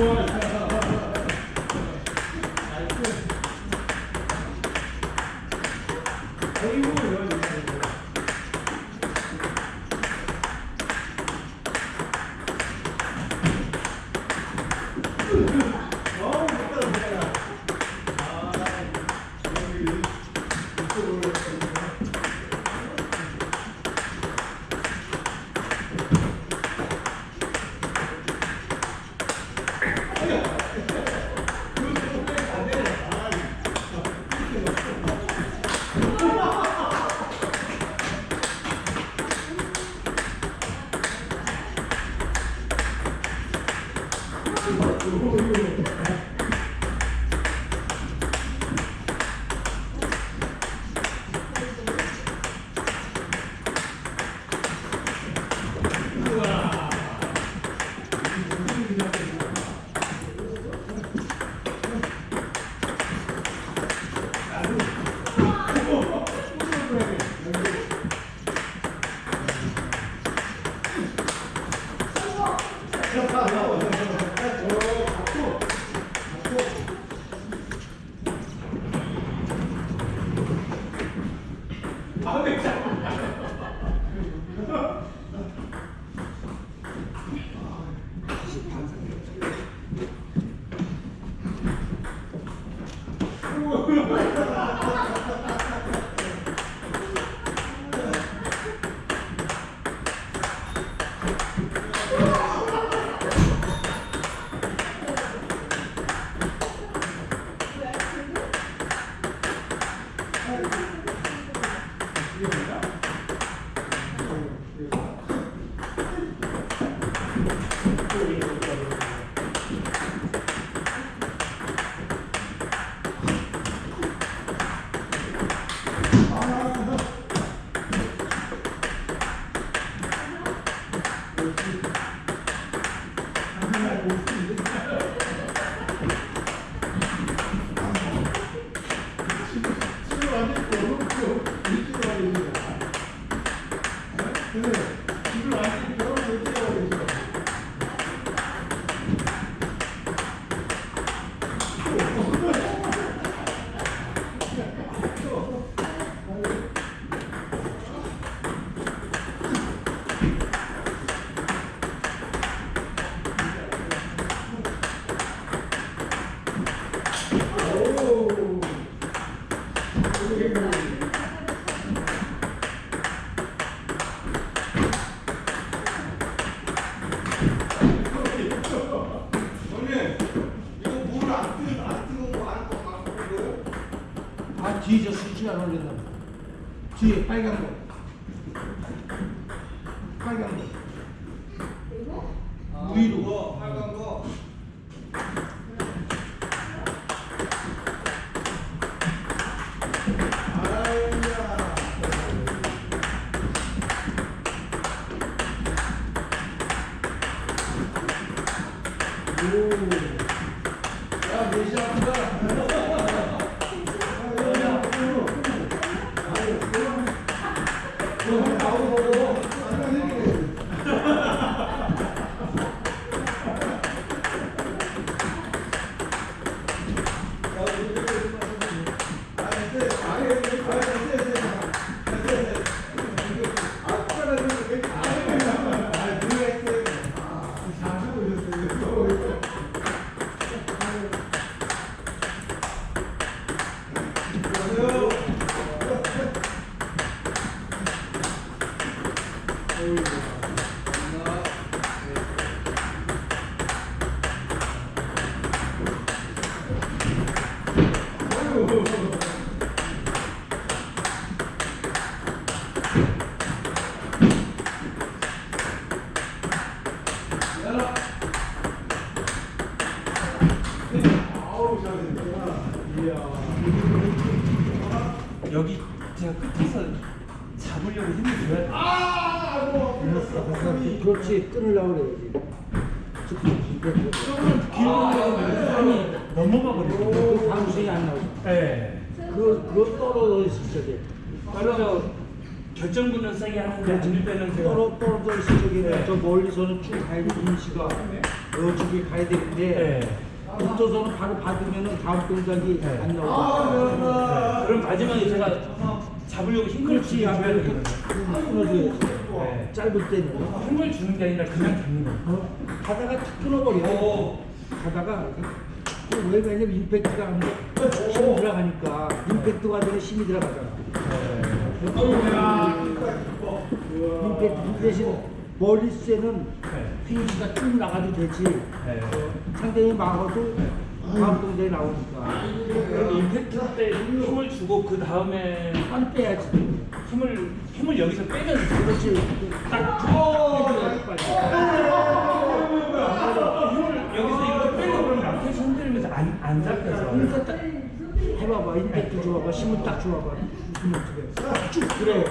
everyone. 아, 위 떨어져 있을 적에 그래서 결정근을 세게 하는데 아닐 때는 제가 떨어 떨어져 있을 적에 네. 저 멀리서는 쭉 가야 돼 임시가 이쪽에 가야 되는데 네. 붙어서는 바로 받으면은 다음 동작이 네. 안 나오죠 네. 그럼 마지막에 제가 잡으려고 힘을 그렇지 앞에 이렇게 되거든요. 끊어줘야지 네. 짧을 때는 힘을 주는 게 아니라 그냥 잡는 거예요. 어? 가다가 탁 끊어버려. 가다가 그 왜 왜냐면 임팩트가 안 돼. 힘이 들어가니까 임팩트가 되면 힘이 들어가잖아. 임팩트 대신 네. 피니시가 쭉 나가도 되지. 네. 상대방이 막아도 다음 동작이 나오니까. 그럼 임팩트 때 힘을 주고 그 다음에 한 빼야지. 힘을 힘을 여기서 빼면 그렇지. 딱해줘야지 빨리. 힘을 여기서 이렇게 빼고 그러면 앞에서 흔들면서 안, 안 잡혀서 그러니까 딱 해봐봐. 임팩트 줘봐봐. 힘을 딱 줘봐봐. 힘을 어떻게 쭉 그래.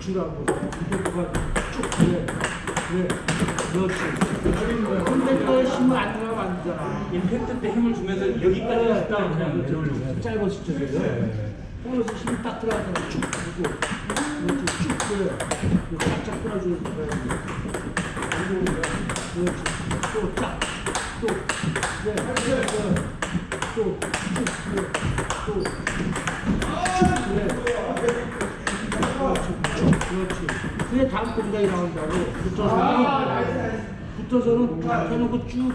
주라고. 임팩트가 쭉 그래. 그래. 그렇지. 임팩트가 힘을 안 들어가면 안 되잖아. 임팩트 때 힘을 주면서 여기까지 갔다가 그냥 내려오려고 해야 돼. 짧았을 적에 네. 그래서 힘이 딱 들어가잖아 쭉 주고. 그렇지. 쭉 그래. 이거 쫙쫙 끌어주고 그래 그렇지. 또쫙또. 그래 그래 그게 다음 동작이 나온다고. 붙어서는 붙어서는 딱 해놓고 쭉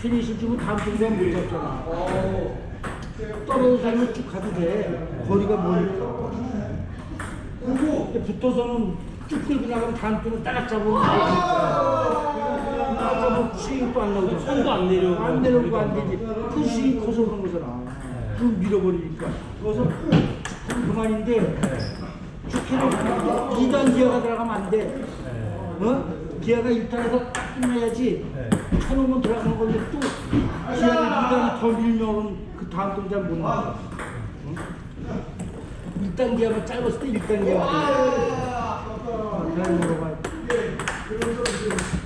피니시 주고 다음 동작 못 잡잖아. 떨어져 살면 쭉 가도 돼. 거리가 근데 붙어서는 쭉 끌고 나가면 다음 동을 딱 잡으면 으면 스윙이 또안 나오잖아 손도 안 내려오고. 안 내려오고 안 되지 그 스윙이 커서 그런 거잖아 그 밀어버리니까 그래서 그만인데 쭉 해놓고 2단 기어가 들어가면 안 돼. 어? 기아가 1단에서 딱 끝내야지. 네. 쳐놓으면 들어가는 건데 또 기아가 2단이 더 밀면 그 다음 동작 못 나가. 응? 1단 기아가 짧았을 때 1단 기아가 잘 물어봐. 쭉쭉 그렇지. 쭉쭉 하는 거. 그렇지. 임팩트 쭉쭉.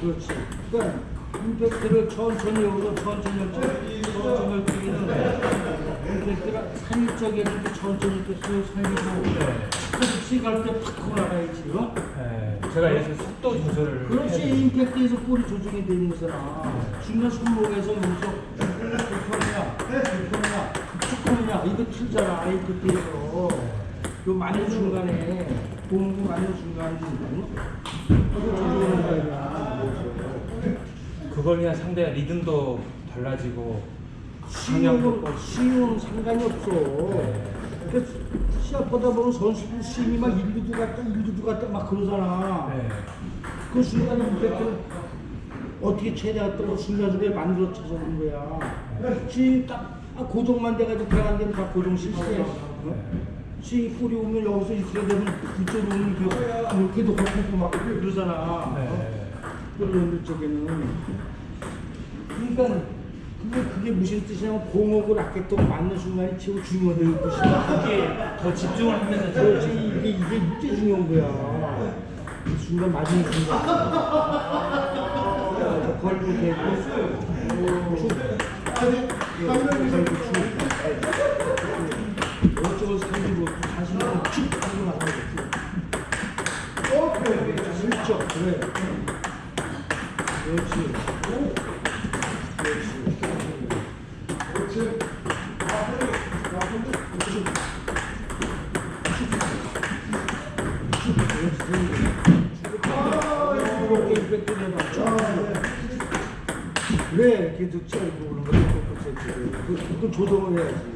그렇지. 그러니까 임팩트를 천천히 오고 천천히 오고 천천히 뛰기는 임팩트가 산적에 이렇게 천천히 이렇게 쑥 살리고 스갈때팍 하고 나가야지. 어? 네. 제가 들어 속도 조절을 그렇지. 임팩트에서 볼이 조정이 되는 거잖아. 중간 손목에서 여기서 불편이냐, 불편이냐, 축하느냐 이거 틀잖아 임팩트에서. 요 맞는 중간에 공구 맞는 중간에 이거 조정하는 거야. 그걸 그냥 상대가 리듬도 달라지고 스윙은 스윙은 상관이 없어. 그러니까 시합하다 보면 선수들 스윙이 막 1루도 갔다 1루도 갔다 막 그러잖아. 네. 그 순간에 임팩트 어떻게 최대한 또 순간순간에 만들어 쳐서 그런 거야. 스윙 딱 아, 고정만 돼가지고 데는 다 고정 실수해. 어? 스윙 뿌리 오면 여기서 이렇게 되면 이쪽으로 오면 이렇게 이렇게도 걷고 막 그러잖아. 어? 네. 그런 쪽에는. 그러니까 그게, 그게 무슨 뜻이냐면 공하고 라켓도 맞는 순간이 최고 중요하다는 뜻이야. 그게 더 집중을 하면서 그렇지 이게 이게 이게 중요한 거야. 이 순간 맞는 순간. 어, 걸고 대고 쭉. 걸고 쭉. 이쪽을 살리고 자신을 쭉 하고 나가고 쭉. 슬쩍 그래. 그렇지. 그렇지. 왜 계속 쳐고 그런 거 그건 조정을 해야지.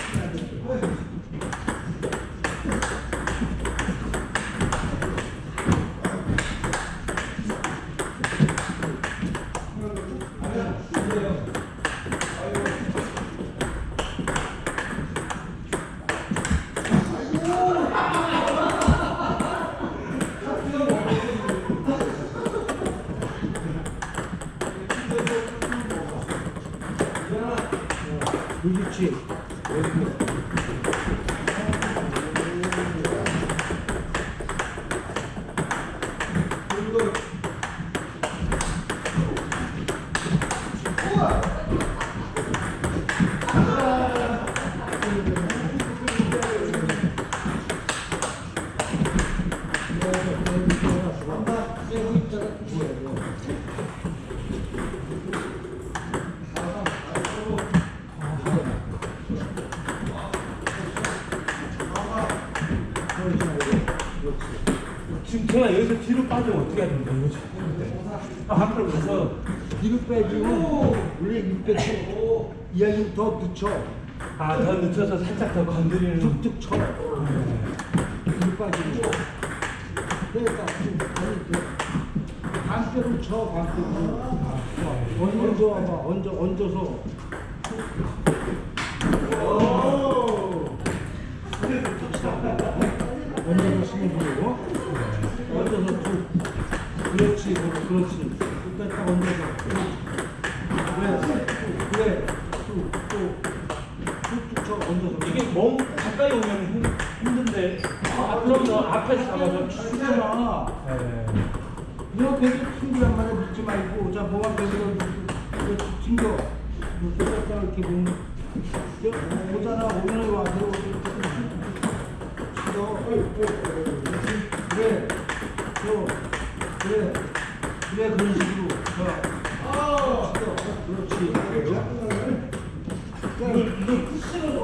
그렇지. 지금 제가 여기서 뒤로 빠지면 어떻게 해야 됩니까? 이거 좀. 아, 앞으로 가서 뒤로 빼주면 원래 임팩트 이야기 더 붙여. 아, 더 늦춰서 살짝 더 건드리는. 툭툭 쳐. 뒤로 빠지는 거. 그러니까 좀 이렇게 반대로 쳐 반대로. 얹어 와봐. 얹어 얹어서. 얹어서 쓰면 되고. 그렇지, 그렇지. 일단 딱 얹어서. 그래, 그래, 툭, 툭. 툭툭 쳐 얹어서. 이게 몸 가까이 오면 힘- 힘든데 앞으로 더 앞에서 잡아서 치잖아. 네. 너 배도 튕기란 말에 믿지 말고, 자, 뭐가 배도 이렇게 튕겨. 이렇게 이렇게 보면. 여- 보잖아, 오늘 와서 이렇게 튕겨. 그래, 저, 그래, 그래, 그런 식으로. 자, 튕겨. 그렇지. 그러니까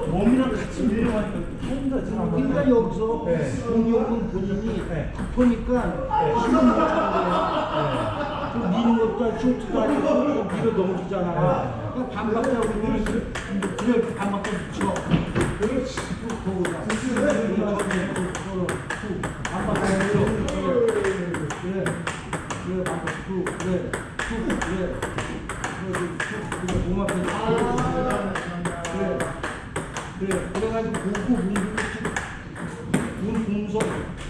몸이랑 같이 밀려가니까 힘들어 잘 그러니까 여기서 네. 공룡은 본인이 네. 보니까 힘을 못. 좀 미는 것도 아니고 쇼트도 아니고 좀 밀어 넘기잖아. 반박자고 그래 반박자 붙여. 그렇지. 쭉 거기다. 그래, 그래가지고 보고 문문 공서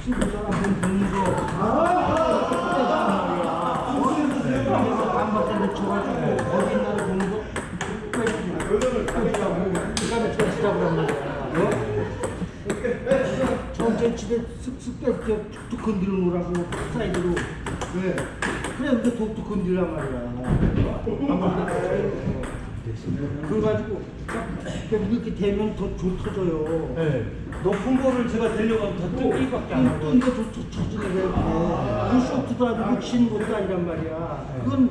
치고잖아 문 공서 아 그래서 반박자 놓쳐가지고 어디 있나를 빼주라고 그다음에 한 말이야 어? 천천히 집에 슥슥 빼게 툭툭 건드려 놓으라고 사이드로 왜 그래 근데 독특 건드리란 말이야 그래가지고 딱 이렇게 되면 더 좋터져요. 네. 높은 거를 제가 되려고 더 뜯기밖에 안 하고 이거 더 터지는 거야. 그 쇼트도 아니고 치는 것도 아니란 말이야. 그건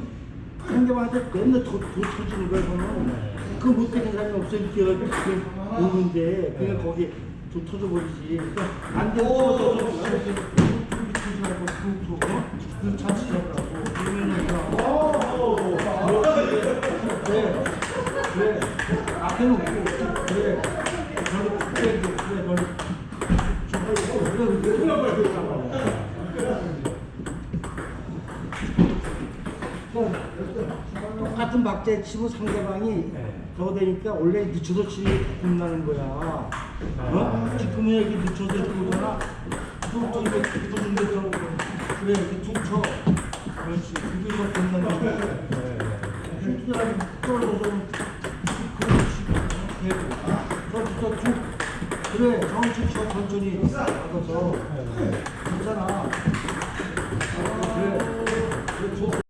상대방한테 맨날 더, 더 터지는 거야, 그거는. 그거 못 되는 사람이 없어. 이렇게 해가지고 그게 오는데, 그냥 거기 더 터져 버리지. 그러니까 안 되고 터져서? 그 자칫 잡으라고. 그래. 똑같은 박자에 치고 상대방이 네. 더 되니까 원래 늦춰서 치는 겁나는 거야. 어? 지금은 이렇게 늦춰서 치고잖아. 또 이렇게 붙어준데 저 그래 이렇게 툭 쳐. 그렇지. 그게 더 겁나는 거야. 슈트라는 떨어져서 그렇지. 되고. 툭. 그래 정신 쳐 천천히 받아서 괜찮아. 그래. 그래 좋